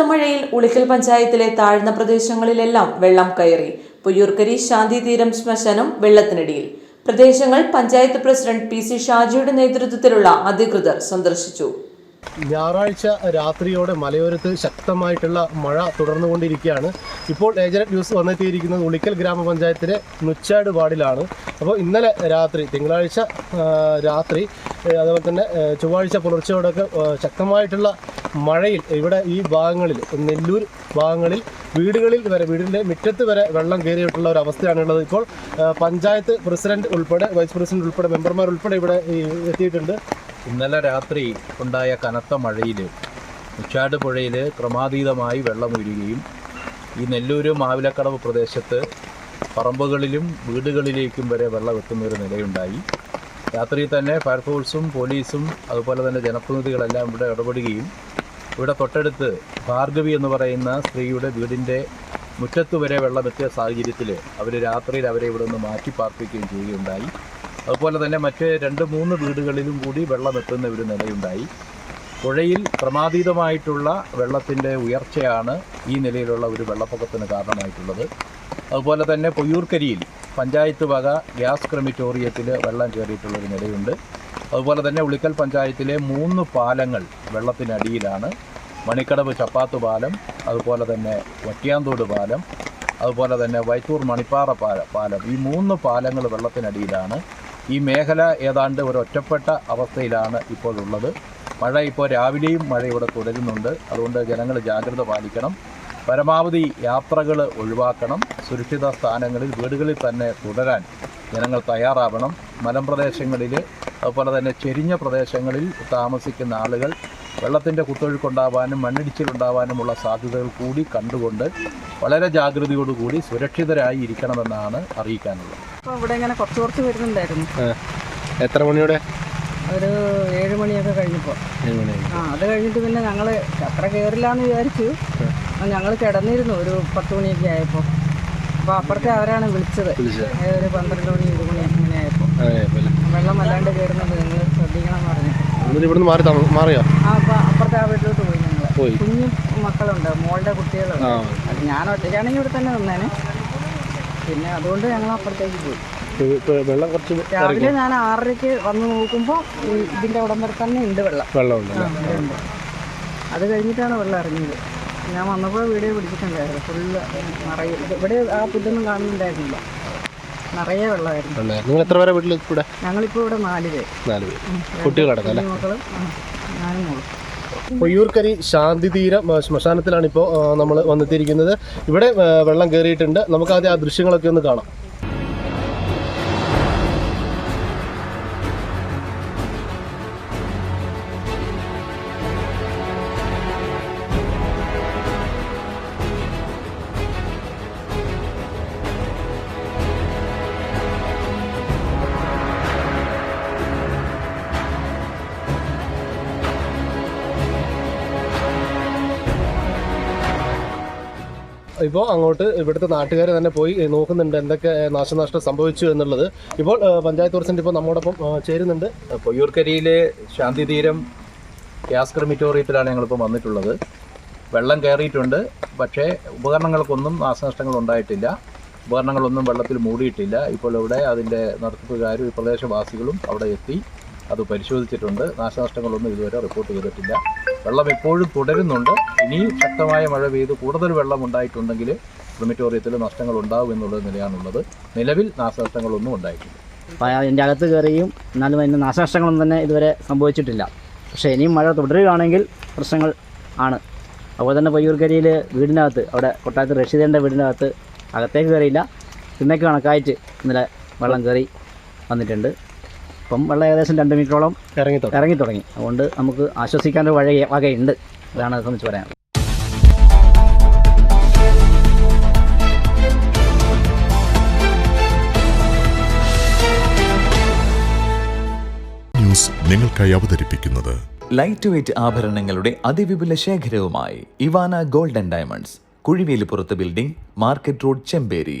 കനത്ത മഴയിൽ ഉളിക്കൽ പഞ്ചായത്തിലെ താഴ്ന്ന പ്രദേശങ്ങളിലെല്ലാം വെള്ളം കയറി. പുയ്യൂർക്കരി ശാന്തിതീരം ശ്മശാനം വെള്ളത്തിനടിയിൽ. പ്രദേശങ്ങൾ പഞ്ചായത്ത് പ്രസിഡന്റ് പി സി ഷാജിയുടെ നേതൃത്വത്തിലുള്ള അധികൃതർ സന്ദർശിച്ചു. ഞായറാഴ്ച രാത്രിയോടെ മലയോരത്ത് ശക്തമായിട്ടുള്ള മഴ തുടർന്നുകൊണ്ടിരിക്കുകയാണ്. ഇപ്പോൾ ഏജനറ്റ് ന്യൂസ് വന്നെത്തിയിരിക്കുന്നത് ഉളിക്കൽ ഗ്രാമപഞ്ചായത്തിലെ നുച്ചാട് വാർഡിലാണ്. അപ്പോൾ ഇന്നലെ രാത്രി തിങ്കളാഴ്ച രാത്രി അതുപോലെ തന്നെ ചൊവ്വാഴ്ച പുലർച്ചയോടൊക്കെ ശക്തമായിട്ടുള്ള മഴയിൽ ഇവിടെ ഈ ഭാഗങ്ങളിൽ നെല്ലൂർ ഭാഗങ്ങളിൽ വീടുകളിൽ വരെ വീടിന്റെ മുറ്റത്ത് വരെ വെള്ളം കയറിയിട്ടുള്ള ഒരു അവസ്ഥയാണുള്ളത്. ഇപ്പോൾ പഞ്ചായത്ത് പ്രസിഡന്റ് ഉൾപ്പെടെ വൈസ് പ്രസിഡന്റ് ഉൾപ്പെടെ മെമ്പർമാർ ഉൾപ്പെടെ ഇവിടെ എത്തിയിട്ടുണ്ട്. ഇന്നലെ രാത്രി ഉണ്ടായ കനത്ത മഴയിൽ ഉച്ചാട് പുഴയിൽ ക്രമാതീതമായി ഉയരുകയും ഈ നെല്ലൂര് മാവിലക്കടവ് പ്രദേശത്ത് പറമ്പുകളിലും വീടുകളിലേക്കും വരെ വെള്ളം എത്തുന്ന ഒരു നിലയുണ്ടായി. രാത്രി തന്നെ ഫയർഫോഴ്സും പോലീസും അതുപോലെ തന്നെ ജനപ്രതിനിധികളെല്ലാം ഇവിടെ ഇടപെടുകയും ഇവിടെ തൊട്ടടുത്ത് ഭാർഗവി എന്ന് പറയുന്ന സ്ത്രീയുടെ വീടിന്റെ മുറ്റത്ത് വരെ വെള്ളമെത്തിയ സാഹചര്യത്തിൽ അവർ രാത്രിയിൽ അവരെ ഇവിടെ നിന്ന് മാറ്റി പാർപ്പിക്കുകയും ചെയ്യുകയുണ്ടായി. അതുപോലെ തന്നെ മറ്റ് രണ്ട് മൂന്ന് വീടുകളിലും കൂടി വെള്ളമെത്തുന്ന ഒരു നിലയുണ്ടായി. പുഴയിൽ ക്രമാതീതമായിട്ടുള്ള വെള്ളത്തിന്റെ ഉയർച്ചയാണ് ഈ നിലയിലുള്ള ഒരു വെള്ളപ്പൊക്കത്തിന് കാരണമായിട്ടുള്ളത്. അതുപോലെ തന്നെ പൊയ്യൂർക്കരിയിൽ പഞ്ചായത്ത് വക ഗ്യാസ് ക്രമിറ്റോറിയത്തിൽ വെള്ളം കയറിയിട്ടുള്ളൊരു നിലയുണ്ട്. അതുപോലെ തന്നെ ഉളിക്കൽ പഞ്ചായത്തിലെ മൂന്ന് പാലങ്ങൾ വെള്ളത്തിനടിയിലാണ്. മണിക്കടവ് ചപ്പാത്ത് പാലം അതുപോലെ തന്നെ വട്ടിയാന്തോട് പാലം അതുപോലെ തന്നെ വൈത്തൂർ മണിപ്പാറ പാലം. ഈ മൂന്ന് പാലങ്ങൾ വെള്ളത്തിനടിയിലാണ്. ഈ മേഖല ഏതാണ്ട് ഒരു ഒറ്റപ്പെട്ട അവസ്ഥയിലാണ് ഇപ്പോൾ ഉള്ളത്. മഴ ഇപ്പോൾ രാവിലെയും മഴ ഇവിടെ തുടരുന്നുണ്ട്. അതുകൊണ്ട് ജനങ്ങൾ ജാഗ്രത പാലിക്കണം. പരമാവധി യാത്രകൾ ഒഴിവാക്കണം. സുരക്ഷിത സ്ഥാനങ്ങളിൽ വീടുകളിൽ തന്നെ തുടരാൻ ജനങ്ങൾ തയ്യാറാവണം. മലമ്പ്രദേശങ്ങളിൽ അതുപോലെ തന്നെ ചെരിഞ്ഞ പ്രദേശങ്ങളിൽ താമസിക്കുന്ന ആളുകൾ വെള്ളത്തിന്റെ കുത്തൊഴുക്കുണ്ടാവാനും മണ്ണിടിച്ചിലുണ്ടാവാനുമുള്ള സാധ്യതകൾ കൂടി കണ്ടുകൊണ്ട് വളരെ ജാഗ്രതയോടുകൂടി സുരക്ഷിതരായി ഇരിക്കണമെന്നാണ് അറിയിക്കാനുള്ളത്. അപ്പോൾ ഇവിടെ ഇങ്ങനെ കുറച്ച് കുറച്ച് വരുന്നുണ്ടായിരുന്നു. എത്ര മണിയോടെ? ഒരു ഏഴ് മണിയൊക്കെ കഴിഞ്ഞപ്പോൾ. ആ അത് കഴിഞ്ഞിട്ട് പിന്നെ ഞങ്ങൾ അത്ര കയറില്ല എന്ന് വിചാരിച്ചു ഞങ്ങൾ കിടന്നിരുന്നു ഒരു പത്ത് മണിയൊക്കെ ആയപ്പോൾ. അപ്പോൾ അപ്പുറത്തെ അവരാണ് വിളിച്ചത്. ഒരു പന്ത്രണ്ട് മണി ഇരുപത് മണി അങ്ങനെ ആയപ്പോൾ. വെള്ളം വല്ലാണ്ട് കയറുന്നത് നിങ്ങൾ ശ്രദ്ധിക്കണം എന്ന് പറഞ്ഞു. എന്നിട്ട് ഇവിടുന്ന് മാറി മാറിയാ? മാറിയോ അപ്പുറത്തെ ആ വീട്ടിലോട്ട് പോയി ഞങ്ങൾ പോയി. കുഞ്ഞു മക്കളുണ്ട് മോളുടെ കുട്ടികളുണ്ട്. ഞാൻ ഒറ്റയ്ക്കാണെങ്കിൽ ഇവിടെ തന്നെ നിന്നേനെ. പിന്നെ അതുകൊണ്ട് ഞങ്ങൾ അപ്പുറത്തേക്ക് പോയി. വെള്ളം കുറച്ച് രാവിലെ ഞാൻ ആറരയ്ക്ക് വന്ന് നോക്കുമ്പോൾ ഇതിന്റെ അവിടം തന്നെ ഉണ്ട് വെള്ളം. വെള്ളമുണ്ട്. അത് കഴിഞ്ഞിട്ടാണ് വെള്ളം ഇറങ്ങിയത്. ഞാൻ വന്നപ്പോൾ വീഡിയോ പിടിച്ചിട്ടുണ്ടായിരുന്നു. ഫുള്ള് നിറയെ ഇവിടെ ആ പുല്ലൊന്നും കാണുന്നുണ്ടായിരുന്നില്ല. നിറയെ വെള്ളമായിരുന്നു. നിങ്ങൾ എത്ര പേരെ വീട്ടിൽ കൂടെ ഞങ്ങളിപ്പോൾ ഇവിടെ നാല് പേര്. നാല് പേര്. കുട്ടികളടക്കം അല്ലേ? മക്കളും ഞാനും മോളും. പൊയ്യൂർക്കരി ശാന്തിതീരം ശ്മശാനത്തിലാണ് ഇപ്പോൾ നമ്മൾ വന്നെത്തിയിരിക്കുന്നത് ഇവിടെ വെള്ളം കയറിയിട്ടുണ്ട്. നമുക്ക് ആദ്യം ആ ദൃശ്യങ്ങളൊക്കെ ഒന്ന് കാണാം. ഇപ്പോൾ അങ്ങോട്ട് ഇവിടുത്തെ നാട്ടുകാർ തന്നെ പോയി നോക്കുന്നുണ്ട് എന്തൊക്കെ നാശനഷ്ടം സംഭവിച്ചു എന്നുള്ളത്. ഇപ്പോൾ പഞ്ചായത്ത് പ്രസിഡന്റ് ഇപ്പോൾ നമ്മോടൊപ്പം ചേരുന്നുണ്ട്. പൊയ്യൂർക്കരിയിലെ ശാന്തിതീരം ഗ്യാസ് ക്രമിറ്റോറിയത്തിലാണ് ഞങ്ങളിപ്പോൾ വന്നിട്ടുള്ളത്. വെള്ളം കയറിയിട്ടുണ്ട് പക്ഷേ ഉപകരണങ്ങൾക്കൊന്നും നാശനഷ്ടങ്ങൾ ഉണ്ടായിട്ടില്ല. ഉപകരണങ്ങളൊന്നും വെള്ളത്തിൽ മൂടിയിട്ടില്ല. ഇപ്പോൾ ഇവിടെ അതിന്റെ നടത്തിപ്പുകാരും ഈ പ്രദേശവാസികളും അവിടെ എത്തി അത് പരിശോധിച്ചിട്ടുണ്ട്. നാശനഷ്ടങ്ങളൊന്നും ഇതുവരെ റിപ്പോർട്ട് ചെയ്തിട്ടില്ല. വെള്ളം എപ്പോഴും തുടരുന്നുണ്ട്. ഇനിയും ശക്തമായ മഴ പെയ്ത് കൂടുതൽ വെള്ളം ഉണ്ടായിട്ടുണ്ടെങ്കിൽ ക്രിമിറ്റോറിയത്തിൽ നഷ്ടങ്ങൾ ഉണ്ടാവും എന്നുള്ള നിലയാണുള്ളത്. നിലവിൽ നാശനഷ്ടങ്ങളൊന്നും ഉണ്ടായിട്ടില്ല. അതിന്റെ അകത്ത് കയറിയും എന്നാലും അതിന് നാശനഷ്ടങ്ങളൊന്നും തന്നെ ഇതുവരെ സംഭവിച്ചിട്ടില്ല. പക്ഷേ ഇനിയും മഴ തുടരുകയാണെങ്കിൽ പ്രശ്നങ്ങൾ ആണ്. അതുപോലെ തന്നെ പയ്യൂർക്കരിയിൽ വീടിനകത്ത് അവിടെ കൊട്ടാരത്ത് റഷീദന്റെ വീടിനകത്ത് അകത്തേക്ക് കയറിയില്ല. ഇന്നേക്ക് കണക്കായിട്ട് ഇന്നലെ വെള്ളം കയറി വന്നിട്ടുണ്ട്. ഇപ്പം വെള്ളം ഏകദേശം രണ്ട് മീറ്ററോളം ഇറങ്ങി ഇറങ്ങി തുടങ്ങി. അതുകൊണ്ട് നമുക്ക് ആശ്വസിക്കാൻ ഒരു വഴ വകയുണ്ട് അതാണ് അത് സംബന്ധിച്ച് പറയാൻ. ന്യൂസ് നിങ്ങൾക്കായി അവതരിപ്പിക്കുന്നത് ലൈറ്റ് വെയ്റ്റ് ആഭരണങ്ങളുടെ അതിവിപുല ശേഖരവുമായി Ivana golden diamonds കുഴിവേലിപ്പുറത്ത് building market road Chemperi